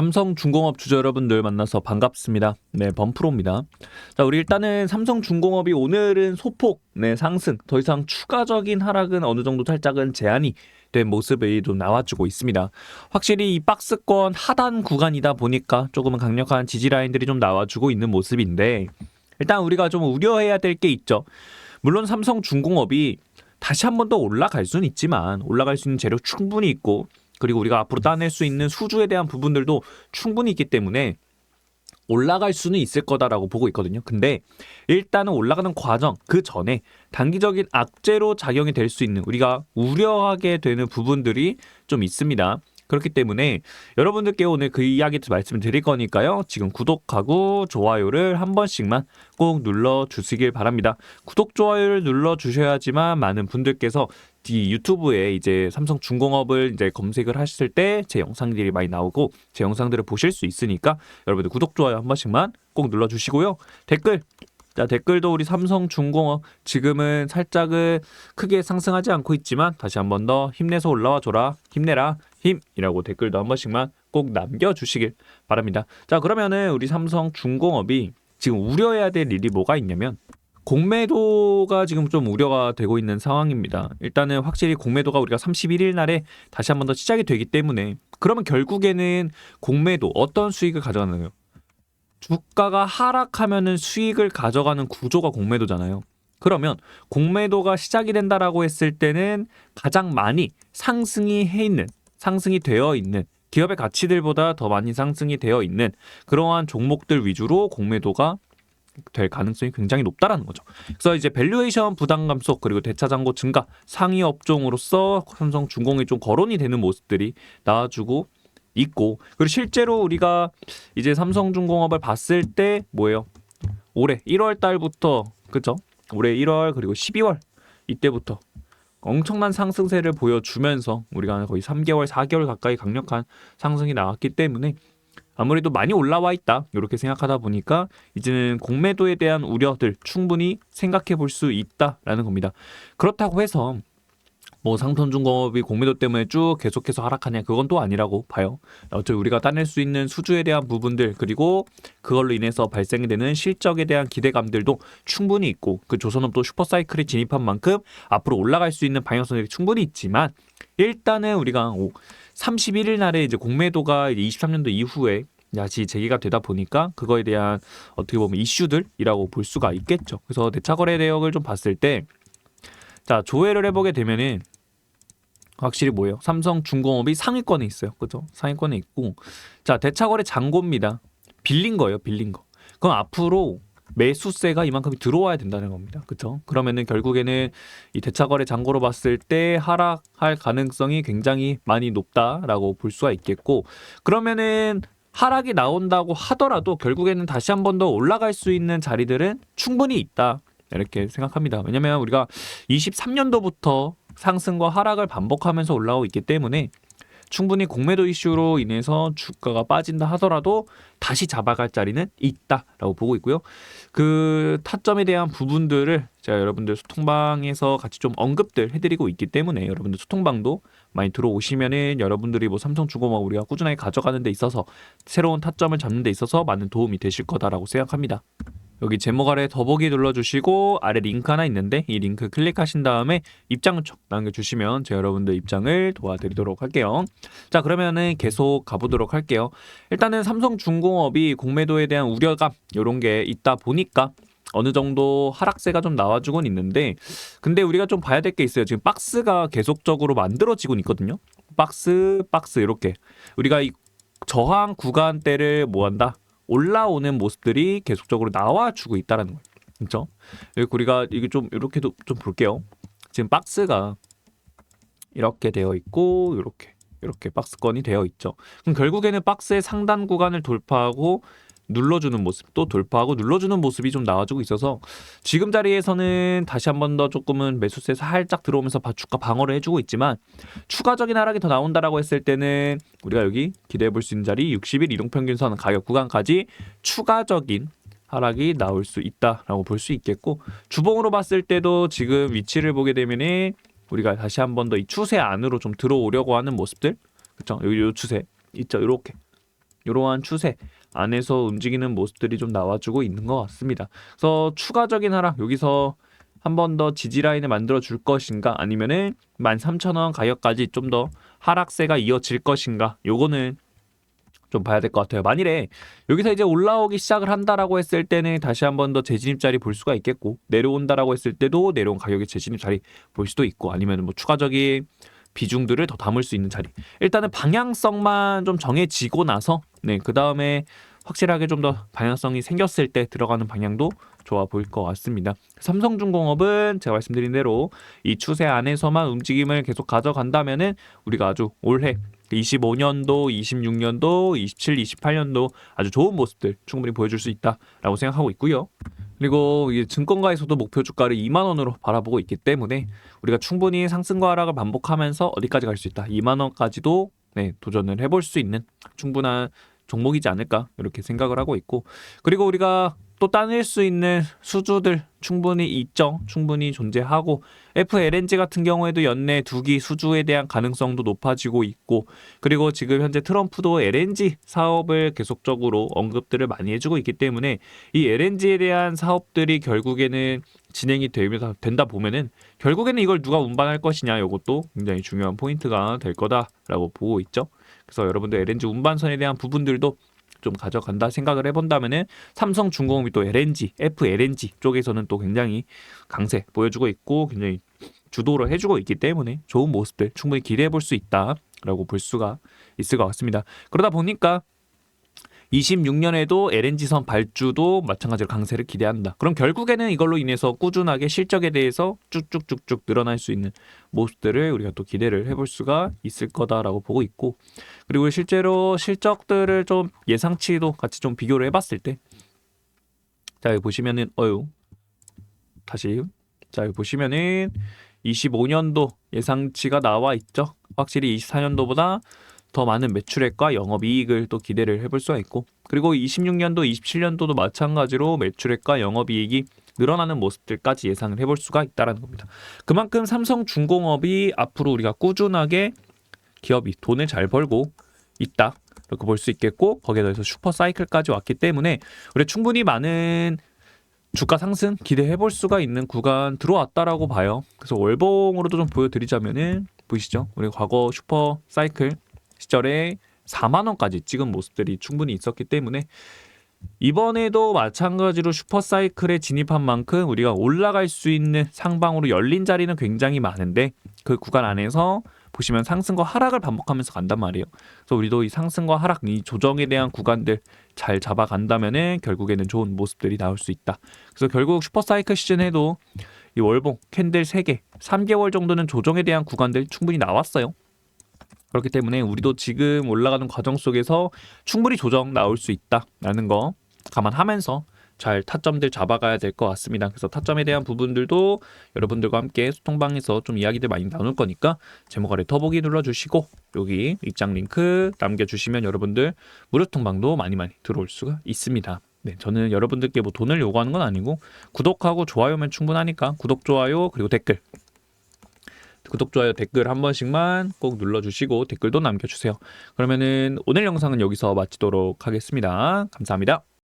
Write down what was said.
삼성중공업 주주 여러분들 만나서 반갑습니다. 네, 범프로입니다. 자, 우리 일단은 삼성중공업이 오늘은 소폭 네, 상승, 더 이상 추가적인 하락은 어느 정도 살짝은 제한이 된 모습이 좀 나와주고 있습니다. 확실히 이 박스권 하단 구간이다 보니까 조금은 강력한 지지 라인들이 좀 나와주고 있는 모습인데 일단 우리가 좀 우려해야 될 게 있죠. 물론 삼성중공업이 다시 한 번 더 올라갈 수는 있지만 올라갈 수 있는 재료 충분히 있고 그리고 우리가 앞으로 따낼 수 있는 수주에 대한 부분들도 충분히 있기 때문에 올라갈 수는 있을 거다라고 보고 있거든요. 근데 일단은 올라가는 과정 그 전에 단기적인 악재로 작용이 될 수 있는 우리가 우려하게 되는 부분들이 좀 있습니다. 그렇기 때문에 여러분들께 오늘 그 이야기도 말씀을 드릴 거니까요. 지금 구독하고 좋아요를 한 번씩만 꼭 눌러 주시길 바랍니다. 구독 좋아요를 눌러 주셔야지만 많은 분들께서 이 유튜브에 이제 삼성 중공업을 이제 검색을 하실 때 제 영상들이 많이 나오고 제 영상들을 보실 수 있으니까 여러분들 구독 좋아요 한 번씩만 꼭 눌러 주시고요. 댓글 자 댓글도 우리 삼성 중공업 지금은 살짝은 크게 상승하지 않고 있지만 다시 한 번 더 힘내서 올라와 줘라 힘내라 힘이라고 댓글도 한 번씩만 꼭 남겨주시길 바랍니다. 자 그러면은 우리 삼성 중공업이 지금 우려해야 될 일이 뭐가 있냐면 공매도가 지금 좀 우려가 되고 있는 상황입니다. 일단은 확실히 공매도가 우리가 31일 날에 다시 한 번 더 시작이 되기 때문에 그러면 결국에는 공매도 어떤 수익을 가져가나요? 주가가 하락하면은 수익을 가져가는 구조가 공매도잖아요. 그러면 공매도가 시작이 된다라고 했을 때는 가장 많이 상승이 해 있는 상승이 되어 있는 기업의 가치들보다 더 많이 상승이 되어 있는 그러한 종목들 위주로 공매도가 될 가능성이 굉장히 높다라는 거죠. 그래서 이제 밸류에이션 부담 감소 그리고 대차 잔고 증가 상위 업종으로서 삼성 중공이 좀 거론이 되는 모습들이 나와주고 있고 그리고 실제로 우리가 이제 삼성중공업을 봤을 때 뭐예요? 올해 1월 달부터 그죠? 올해 1월 그리고 12월 이때부터 엄청난 상승세를 보여주면서 우리가 거의 3개월, 4개월 가까이 강력한 상승이 나왔기 때문에 아무래도 많이 올라와 있다 이렇게 생각하다 보니까 이제는 공매도에 대한 우려들 충분히 생각해 볼 수 있다라는 겁니다. 그렇다고 해서 뭐 상선중공업이 공매도 때문에 쭉 계속해서 하락하냐 그건 또 아니라고 봐요. 어차피 우리가 따낼 수 있는 수주에 대한 부분들 그리고 그걸로 인해서 발생이 되는 실적에 대한 기대감들도 충분히 있고 그 조선업도 슈퍼사이클에 진입한 만큼 앞으로 올라갈 수 있는 방향성들이 충분히 있지만 일단은 우리가 31일 날에 이제 공매도가 이제 23년도 이후에 다시 재개가 되다 보니까 그거에 대한 어떻게 보면 이슈들이라고 볼 수가 있겠죠. 그래서 대차거래 내역을 좀 봤을 때 자, 조회를 해보게 되면은 확실히 뭐예요? 삼성 중공업이 상위권에 있어요. 그죠? 상위권에 있고. 자, 대차거래 잔고입니다. 빌린 거예요, 빌린 거. 그럼 앞으로 매수세가 이만큼이 들어와야 된다는 겁니다. 그렇죠? 그러면은 결국에는 이 대차거래 잔고로 봤을 때 하락할 가능성이 굉장히 많이 높다라고 볼 수가 있겠고 그러면은 하락이 나온다고 하더라도 결국에는 다시 한 번 더 올라갈 수 있는 자리들은 충분히 있다. 이렇게 생각합니다. 왜냐면 우리가 23년도부터 상승과 하락을 반복하면서 올라오고 있기 때문에 충분히 공매도 이슈로 인해서 주가가 빠진다 하더라도 다시 잡아갈 자리는 있다라고 보고 있고요. 그 타점에 대한 부분들을 제가 여러분들 소통방에서 같이 좀 언급들 해드리고 있기 때문에 여러분들 소통방도 많이 들어오시면은 여러분들이 뭐 삼성중공업 우리가 꾸준하게 가져가는 데 있어서 새로운 타점을 잡는 데 있어서 많은 도움이 되실 거다라고 생각합니다. 여기 제목 아래 더보기 눌러주시고 아래 링크 하나 있는데 이 링크 클릭하신 다음에 입장촉 남겨주시면 제가 여러분들 입장을 도와드리도록 할게요. 자 그러면은 계속 가보도록 할게요. 일단은 삼성중공업이 공매도에 대한 우려감 이런 게 있다 보니까 어느 정도 하락세가 좀 나와주곤 있는데 근데 우리가 좀 봐야 될 게 있어요. 지금 박스가 계속적으로 만들어지고 있거든요. 박스 박스 이렇게 우리가 이 저항 구간대를 뭐 한다 올라오는 모습들이 계속적으로 나와주고 있다라는 거예요. 그렇죠? 그리고 우리가 이게 좀 이렇게도 좀 볼게요. 지금 박스가 이렇게 되어 있고 이렇게 이렇게 박스권이 되어 있죠. 그럼 결국에는 박스의 상단 구간을 돌파하고 눌러주는 모습 또 돌파하고 눌러주는 모습이 좀 나와주고 있어서 지금 자리에서는 다시 한 번 더 조금은 매수세 살짝 들어오면서 주가 방어를 해주고 있지만 추가적인 하락이 더 나온다라고 했을 때는 우리가 여기 기대해 볼 수 있는 자리 60일 이동평균선 가격 구간까지 추가적인 하락이 나올 수 있다라고 볼 수 있겠고 주봉으로 봤을 때도 지금 위치를 보게 되면은 우리가 다시 한 번 더 이 추세 안으로 좀 들어오려고 하는 모습들. 그렇죠 여기 요 추세 있죠? 이렇게 이러한 추세 안에서 움직이는 모습들이 좀 나와주고 있는 것 같습니다. 그래서 추가적인 하락 여기서 한 번 더 지지 라인을 만들어 줄 것인가 아니면은 13,000원 가격까지 좀 더 하락세가 이어질 것인가 요거는 좀 봐야 될 것 같아요. 만일에 여기서 이제 올라오기 시작을 한다라고 했을 때는 다시 한 번 더 재진입 자리 볼 수가 있겠고 내려온다라고 했을 때도 내려온 가격의 재진입 자리 볼 수도 있고 아니면 뭐 추가적인 비중들을 더 담을 수 있는 자리. 일단은 방향성만 좀 정해지고 나서 네, 그 다음에 확실하게 좀 더 방향성이 생겼을 때 들어가는 방향도 좋아 보일 것 같습니다. 삼성중공업은 제가 말씀드린 대로 이 추세 안에서만 움직임을 계속 가져간다면은 우리가 아주 올해 25년도, 26년도, 27, 28년도 아주 좋은 모습들 충분히 보여줄 수 있다라고 생각하고 있고요. 그리고 증권가에서도 목표 주가를 2만 원으로 바라보고 있기 때문에 우리가 충분히 상승과 하락을 반복하면서 어디까지 갈 수 있다. 2만 원까지도 네, 도전을 해볼 수 있는 충분한 종목이지 않을까 이렇게 생각을 하고 있고 그리고 우리가 또 따낼 수 있는 수주들 충분히 있죠. 충분히 존재하고 FLNG 같은 경우에도 연내 두기 수주에 대한 가능성도 높아지고 있고 그리고 지금 현재 트럼프도 LNG 사업을 계속적으로 언급들을 많이 해주고 있기 때문에 이 LNG에 대한 사업들이 결국에는 진행이 되면서 된다 보면은 결국에는 이걸 누가 운반할 것이냐 이것도 굉장히 중요한 포인트가 될 거다라고 보고 있죠. 그래서 여러분들 LNG 운반선에 대한 부분들도 좀 가져간다 생각을 해본다면은 삼성 중공업이 또 LNG, FLNG 쪽에서는 또 굉장히 강세 보여주고 있고 굉장히 주도를 해주고 있기 때문에 좋은 모습들 충분히 기대해 볼 수 있다라고 볼 수가 있을 것 같습니다. 그러다 보니까 26년에도 LNG선 발주도 마찬가지로 강세를 기대한다. 그럼 결국에는 이걸로 인해서 꾸준하게 실적에 대해서 쭉쭉쭉쭉 늘어날 수 있는 모습들을 우리가 또 기대를 해볼 수가 있을 거다라고 보고 있고 그리고 실제로 실적들을 좀 예상치도 같이 좀 비교를 해봤을 때 자, 여기 보시면은 어유 다시 자, 여기 보시면은 25년도 예상치가 나와 있죠. 확실히 24년도보다 더 많은 매출액과 영업이익을 또 기대를 해볼 수가 있고 그리고 26년도, 27년도도 마찬가지로 매출액과 영업이익이 늘어나는 모습들까지 예상을 해볼 수가 있다라는 겁니다. 그만큼 삼성중공업이 앞으로 우리가 꾸준하게 기업이 돈을 잘 벌고 있다. 이렇게 볼 수 있겠고 거기에 더해서 슈퍼 사이클까지 왔기 때문에 우리 충분히 많은 주가 상승 기대해 볼 수가 있는 구간 들어왔다라고 봐요. 그래서 월봉으로도 좀 보여드리자면은 보이시죠? 우리 과거 슈퍼 사이클 시절에 4만 원까지 찍은 모습들이 충분히 있었기 때문에 이번에도 마찬가지로 슈퍼사이클에 진입한 만큼 우리가 올라갈 수 있는 상방으로 열린 자리는 굉장히 많은데 그 구간 안에서 보시면 상승과 하락을 반복하면서 간단 말이에요. 그래서 우리도 이 상승과 하락, 이 조정에 대한 구간들 잘 잡아간다면은 결국에는 좋은 모습들이 나올 수 있다. 그래서 결국 슈퍼사이클 시즌에도 이 월봉 캔들 3개, 3개월 정도는 조정에 대한 구간들 충분히 나왔어요. 그렇기 때문에 우리도 지금 올라가는 과정 속에서 충분히 조정 나올 수 있다라는 거 감안하면서 잘 타점들 잡아가야 될 것 같습니다. 그래서 타점에 대한 부분들도 여러분들과 함께 소통방에서 좀 이야기들 많이 나눌 거니까 제목 아래 더보기 눌러주시고 여기 입장 링크 남겨주시면 여러분들 무료 통방도 많이 많이 들어올 수가 있습니다. 네, 저는 여러분들께 뭐 돈을 요구하는 건 아니고 구독하고 좋아요면 충분하니까 구독, 좋아요 그리고 댓글 구독, 좋아요, 댓글 한 번씩만 꼭 눌러주시고 댓글도 남겨주세요. 그러면은 오늘 영상은 여기서 마치도록 하겠습니다. 감사합니다.